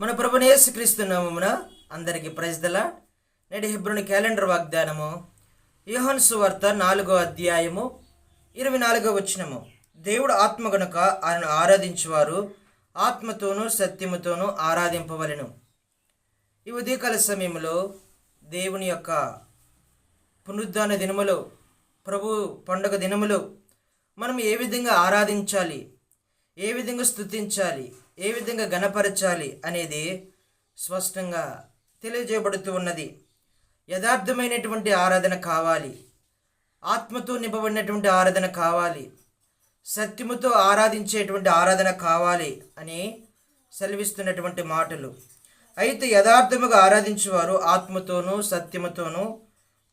మన ప్రభునేసుక్రీస్తు నామమున అందరికీ ప్రజల నేటి హిబ్రుని క్యాలెండర్ వాగ్దానము యోహన్ సువార్త నాలుగో అధ్యాయము ఇరవై నాలుగో వచనము. దేవుడు ఆత్మ గనుక ఆయనను ఆరాధించేవారు ఆత్మతోనూ సత్యముతోనూ ఆరాధింపవలెను. ఈ ఉదయకాల సమయంలో దేవుని యొక్క పునరుద్ధాన దినములో ప్రభు పండుగ దినములో మనం ఏ విధంగా ఆరాధించాలి ఏ విధంగా స్తుతించాలి ఏ విధంగా గణపరచాలి అనేది స్పష్టంగా తెలియజేయబడుతూ ఉన్నది. యథార్థమైనటువంటి ఆరాధన కావాలి. ఆత్మతో నింపబడినటువంటి ఆరాధన కావాలి. సత్యముతో ఆరాధించేటువంటి ఆరాధన కావాలి అని సెలవిస్తున్నటువంటి మాటలు. అయితే యథార్థముగా ఆరాధించేవారు ఆత్మతోనూ సత్యముతోనూ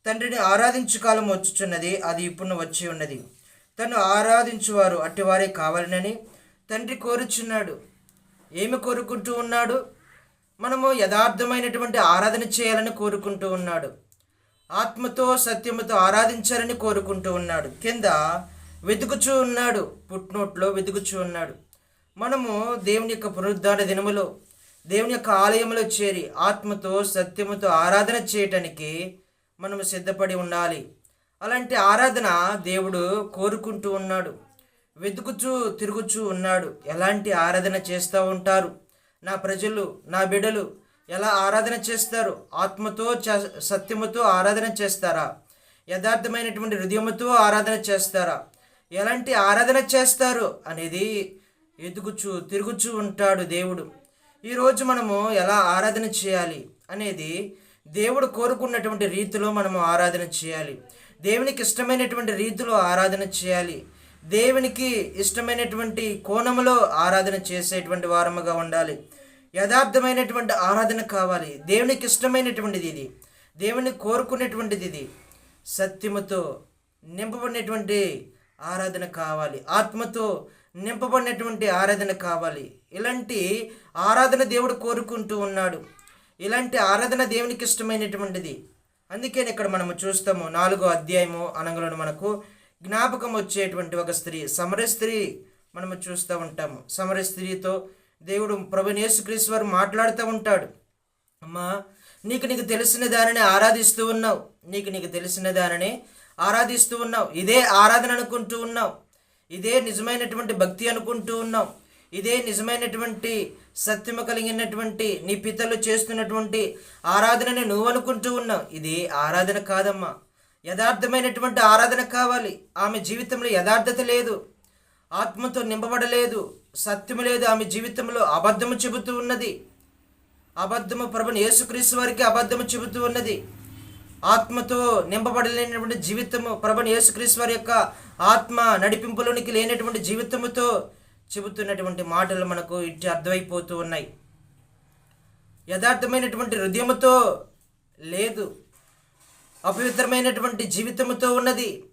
తండ్రిని ఆరాధించు కాలం వచ్చుచున్నది అది ఇప్పుడు వచ్చి ఉన్నది. తను ఆరాధించువారు అట్టివారే కావాలనని తండ్రి కోరుచున్నాడు. ఏమి కోరుకుంటూ ఉన్నాడు? మనము యథార్థమైనటువంటి ఆరాధన చేయాలని కోరుకుంటూ ఉన్నాడు. ఆత్మతో సత్యముతో ఆరాధించాలని కోరుకుంటూ ఉన్నాడు. కింద వెతుకుచూ ఉన్నాడు. పుట్నోట్లో వెతుకుచూ ఉన్నాడు. మనము దేవుని యొక్క పునరుద్ధార దినములో దేవుని యొక్క ఆలయంలో చేరి ఆత్మతో సత్యముతో ఆరాధన చేయటానికి మనము సిద్ధపడి ఉండాలి. అలాంటి ఆరాధన దేవుడు కోరుకుంటూ ఉన్నాడు. వెతుకుచూ తిరుగుచూ ఉన్నాడు. ఎలాంటి ఆరాధన చేస్తూ ఉంటారు? నా ప్రజలు నా బిడలు ఎలా ఆరాధన చేస్తారు? ఆత్మతో చ- సత్యముతో ఆరాధన చేస్తారా? యథార్థమైనటువంటి హృదయముతో ఆరాధన చేస్తారా? ఎలాంటి ఆరాధన చేస్తారు? అనేది ఎదుగుచూ తిరుగుచూ ఉంటాడు దేవుడు. ఈరోజు మనము ఎలా ఆరాధన చేయాలి అనేది దేవుడు కోరుకున్నటువంటి రీతిలో మనము ఆరాధన చేయాలి. దేవునికి ఇష్టమైనటువంటి రీతిలో ఆరాధన చేయాలి. దేవునికి ఇష్టమైనటువంటి కోణములో ఆరాధన చేసేటువంటి వారముగా ఉండాలి. యథార్థమైనటువంటి ఆరాధన కావాలి. దేవునికి ఇష్టమైనటువంటిది ఇది. దేవుని కోరుకునేటువంటిది ఇది. సత్యముతో నింపబడినటువంటి ఆరాధన కావాలి. ఆత్మతో నింపబడినటువంటి ఆరాధన కావాలి. ఇలాంటి ఆరాధన దేవుడు కోరుకుంటూ ఉన్నాడు. ఇలాంటి ఆరాధన దేవునికి ఇష్టమైనటువంటిది. అందుకే ఇక్కడ మనము చూస్తాము నాలుగో అధ్యాయము అనగలను మనకు జ్ఞాపకం వచ్చేటువంటి ఒక స్త్రీ సమర స్త్రీ మనము చూస్తూ ఉంటాము. సమర స్త్రీతో దేవుడు ప్రభు వారు మాట్లాడుతూ ఉంటాడు. అమ్మా నీకు నీకు తెలిసిన దానిని ఆరాధిస్తూ ఉన్నావు. నీకు నీకు తెలిసిన దానిని ఆరాధిస్తూ ఉన్నావు. ఇదే ఆరాధన అనుకుంటూ ఉన్నావు. ఇదే నిజమైనటువంటి భక్తి అనుకుంటూ ఉన్నావు. ఇదే నిజమైనటువంటి సత్యము కలిగినటువంటి నీ పితలు చేస్తున్నటువంటి ఆరాధనని నువ్వు అనుకుంటూ ఉన్నావు. ఇది ఆరాధన కాదమ్మా. యథార్థమైనటువంటి ఆరాధన కావాలి. ఆమె జీవితంలో యథార్థత లేదు. ఆత్మతో నింపబడలేదు. సత్యము లేదు. ఆమె జీవితంలో అబద్ధము చెబుతూ ఉన్నది. అబద్ధము ప్రభుని యేసుక్రీస్తు వారికి అబద్ధము చెబుతూ ఉన్నది. ఆత్మతో నింపబడలేనటువంటి జీవితము ప్రభుని యేసుక్రీస్తు వారి యొక్క ఆత్మ నడిపింపులోనికి లేనటువంటి జీవితముతో చెబుతున్నటువంటి మాటలు మనకు ఇట్టి అర్థమైపోతూ ఉన్నాయి. యథార్థమైనటువంటి హృదయముతో లేదు. అపవిత్రమైనటువంటి జీవితముతో ఉన్నది.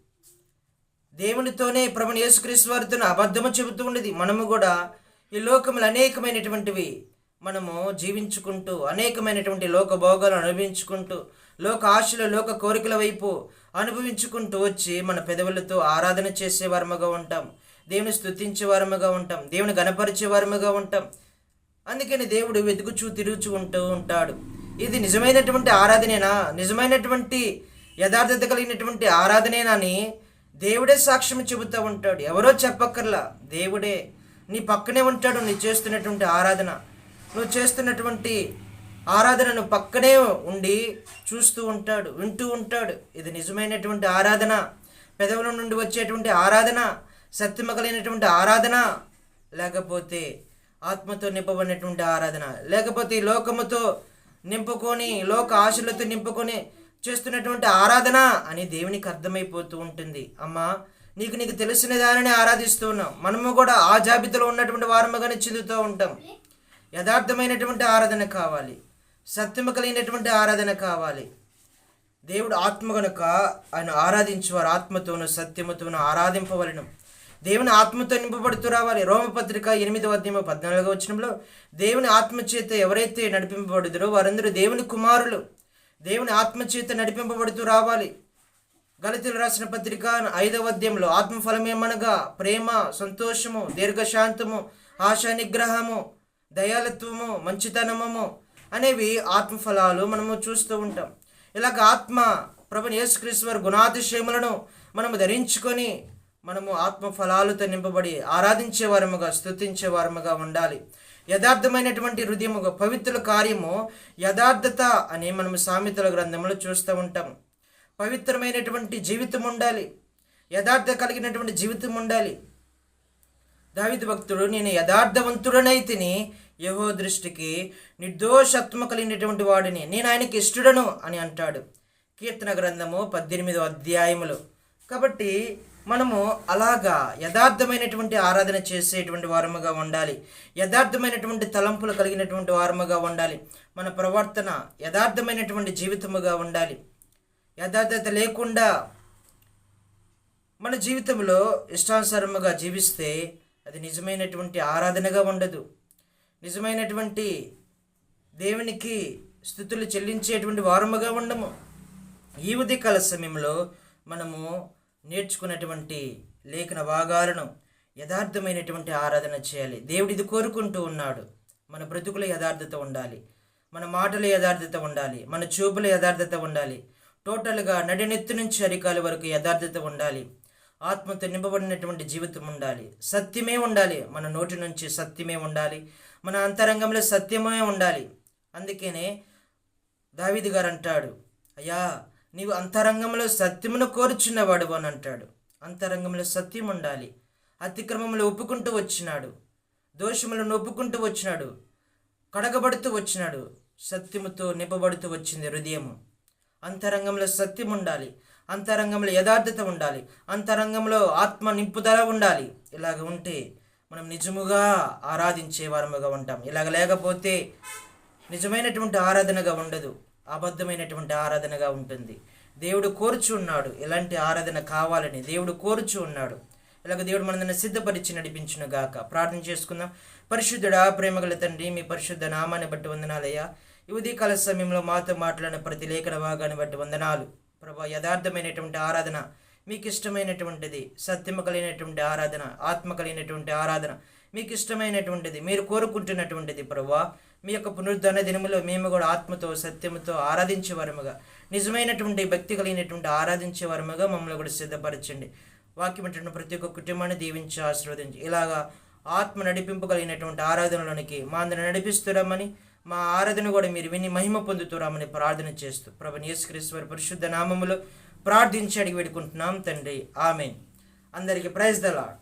దేవునితోనే ప్రభుని యేసుక్రీస్తు వారితో అబద్ధము చెబుతూ ఉన్నది. మనము కూడా ఈ లోకములు అనేకమైనటువంటివి మనము జీవించుకుంటూ అనేకమైనటువంటి లోక భోగాలు అనుభవించుకుంటూ లోక ఆశలు లోక కోరికల వైపు అనుభవించుకుంటూ వచ్చి మన పెదవులతో ఆరాధన చేసే వారముగా ఉంటాం. దేవుని స్థుతించే వారముగా ఉంటాం. దేవుని గణపరిచే వారముగా ఉంటాం. అందుకని దేవుడు వెతుకుచూ తిరుగుచూ ఉంటూ ఉంటాడు. ఇది నిజమైనటువంటి ఆరాధనేనా? నిజమైనటువంటి యథార్థత కలిగినటువంటి ఆరాధనేనా అని దేవుడే సాక్ష్యం చెబుతూ ఉంటాడు. ఎవరో చెప్పక్కర్లా. దేవుడే నీ పక్కనే ఉంటాడు నీ చేస్తున్నటువంటి ఆరాధన. నువ్వు చేస్తున్నటువంటి ఆరాధనను పక్కనే ఉండి చూస్తూ ఉంటాడు వింటూ ఉంటాడు. ఇది నిజమైనటువంటి ఆరాధన. పెదవుల నుండి వచ్చేటువంటి ఆరాధన సత్యమ కలిగినటువంటి ఆరాధన లేకపోతే ఆత్మతో నింపబడినటువంటి ఆరాధన లేకపోతే ఈ లోకముతో నింపుకొని లోక ఆశలతో నింపుకొని చేస్తున్నటువంటి ఆరాధన అని దేవునికి అర్థమైపోతూ ఉంటుంది. అమ్మా నీకు నీకు తెలిసిన దానిని ఆరాధిస్తూ ఉన్నాం. మనము కూడా ఆ జాబితాలో ఉన్నటువంటి వారముగానే చెందుతూ ఉంటాం. యథార్థమైనటువంటి ఆరాధన కావాలి. సత్యము కలిగినటువంటి ఆరాధన కావాలి. దేవుడు ఆత్మ గనుక ఆయన ఆరాధించువారు ఆత్మతోను సత్యముతోను ఆరాధింపవలను. దేవుని ఆత్మతో నింపబడుతూ రావాలి రోమపత్రిక ఎనిమిదవ అధ్యాయం పద్నాలుగో వచనంలో దేవుని ఆత్మచేత ఎవరైతే నడిపింపబడుతురో వారందరూ దేవుని కుమారులు. దేవుని ఆత్మచేత నడిపింపబడుతూ రావాలి. గలతీలు రాసిన పత్రిక ఐదవ అధ్యాయంలో ఆత్మఫలమేమనగా ప్రేమ సంతోషము దీర్ఘశాంతము ఆశా నిగ్రహము దయాలత్వము మంచితనమము అనేవి ఆత్మఫలాలు మనము చూస్తూ ఉంటాం. ఇలాగ ఆత్మ ప్రభు యేసుక్రీస్తు వారి గుణాతిశయములను మనము ధరించుకొని మనము ఆత్మ ఫలాలతో నింపబడి ఆరాధించే వారముగా వారముగా ఉండాలి. యథార్థమైనటువంటి హృదయముగా పవిత్రుల కార్యము యథార్థత అని మనము సామెతల గ్రంథంలో చూస్తూ ఉంటాం. పవిత్రమైనటువంటి జీవితం ఉండాలి. యథార్థ కలిగినటువంటి జీవితం ఉండాలి. దావిద భక్తుడు నేను యథార్థవంతుడనైతిని యహో దృష్టికి నిర్దోషత్మ కలిగినటువంటి వాడిని నేను ఆయనకి ఇష్టడను అని అంటాడు. కీర్తన గ్రంథము పద్దెనిమిదో అధ్యాయములు. కాబట్టి మనము అలాగా యథార్థమైనటువంటి ఆరాధన చేసేటువంటి వారముగా ఉండాలి. యథార్థమైనటువంటి తలంపులు కలిగినటువంటి వారముగా ఉండాలి. మన ప్రవర్తన యథార్థమైనటువంటి జీవితముగా ఉండాలి. యథార్థత లేకుండా మన జీవితంలో ఇష్టానుసారముగా జీవిస్తే అది నిజమైనటువంటి ఆరాధనగా ఉండదు. నిజమైనటువంటి దేవునికి స్థుతులు చెల్లించేటువంటి వారముగా ఉండము. ఈ ఉదయకాల సమయంలో మనము నేర్చుకున్నటువంటి లేఖన భాగాలను యథార్థమైనటువంటి ఆరాధన చేయాలి. దేవుడు ఇది కోరుకుంటూ ఉన్నాడు. మన బ్రతుకుల యథార్థత ఉండాలి. మన మాటల యథార్థత ఉండాలి. మన చూపుల యథార్థత ఉండాలి. టోటల్గా నడినెత్తు నుంచి అరికాల వరకు యథార్థత ఉండాలి. ఆత్మతో నింపబడినటువంటి జీవితం ఉండాలి. సత్యమే ఉండాలి. మన నోటి నుంచి సత్యమే ఉండాలి. మన అంతరంగంలో సత్యమే ఉండాలి. అందుకనే దావిది గారు అంటాడు అయ్యా నీవు అంతరంగంలో సత్యమును కోరుచున్నవాడు అని అంటాడు. అంతరంగంలో సత్యం ఉండాలి. అతిక్రమములు ఒప్పుకుంటూ వచ్చినాడు. దోషములను ఒప్పుకుంటూ వచ్చినాడు. కడగబడుతూ వచ్చినాడు. సత్యముతో నింపబడుతూ వచ్చింది హృదయము. అంతరంగంలో సత్యం ఉండాలి. అంతరంగంలో యథార్థత ఉండాలి. అంతరంగంలో ఆత్మ నింపుదల ఉండాలి. ఇలాగ ఉంటే మనం నిజముగా ఆరాధించే వారముగా ఉంటాం. ఇలాగ లేకపోతే నిజమైనటువంటి ఆరాధనగా ఉండదు. అబద్ధమైనటువంటి ఆరాధనగా ఉంటుంది. దేవుడు కోరుచు ఉన్నాడు. ఎలాంటి ఆరాధన కావాలని దేవుడు కోరుచు ఉన్నాడు. ఇలాగ దేవుడు మనల్ని సిద్ధపరిచి నడిపించును గాక ప్రార్థన చేసుకుందాం. పరిశుద్ధుడా ప్రేమగల తండ్రి మీ పరిశుద్ధ నామాన్ని బట్టి వందనాలయ్యా. ఈ ఉదయకాల సమయంలో మాతో మాట్లాడిన ప్రతి లేఖన భాగాన్ని బట్టి వందనాలు. ప్రభా యథార్థమైనటువంటి ఆరాధన మీకు ఇష్టమైనటువంటిది సత్యము కలిగినటువంటి ఆరాధన ఆత్మ కలిగినటువంటి ఆరాధన మీకు ఇష్టమైనటువంటిది మీరు కోరుకుంటున్నటువంటిది ప్రభువా. మీ యొక్క పునరుద్ధరణ దినములో మేము కూడా ఆత్మతో సత్యముతో ఆరాధించే వరముగా నిజమైనటువంటి భక్తి కలిగినటువంటి ఆరాధించే వరముగా మమ్మల్ని కూడా సిద్ధపరచండి. వాక్యం ప్రతి ఒక్క కుటుంబాన్ని దీవించి ఆశీర్వదించి ఇలాగా ఆత్మ నడిపింపు కలిగినటువంటి ఆరాధనలోనికి మా అందరిని నడిపిస్తురామని మా ఆరాధన కూడా మీరు విని మహిమ పొందుతురామని ప్రార్థన చేస్తూ ప్రభు యేసుక్రీశ్వర పరిశుద్ధ నామములో ప్రార్థించి అడిగి వేడుకుంటున్నాం తండ్రి. ఆమెన్. అందరికీ ప్రైజ్ ద లాడ్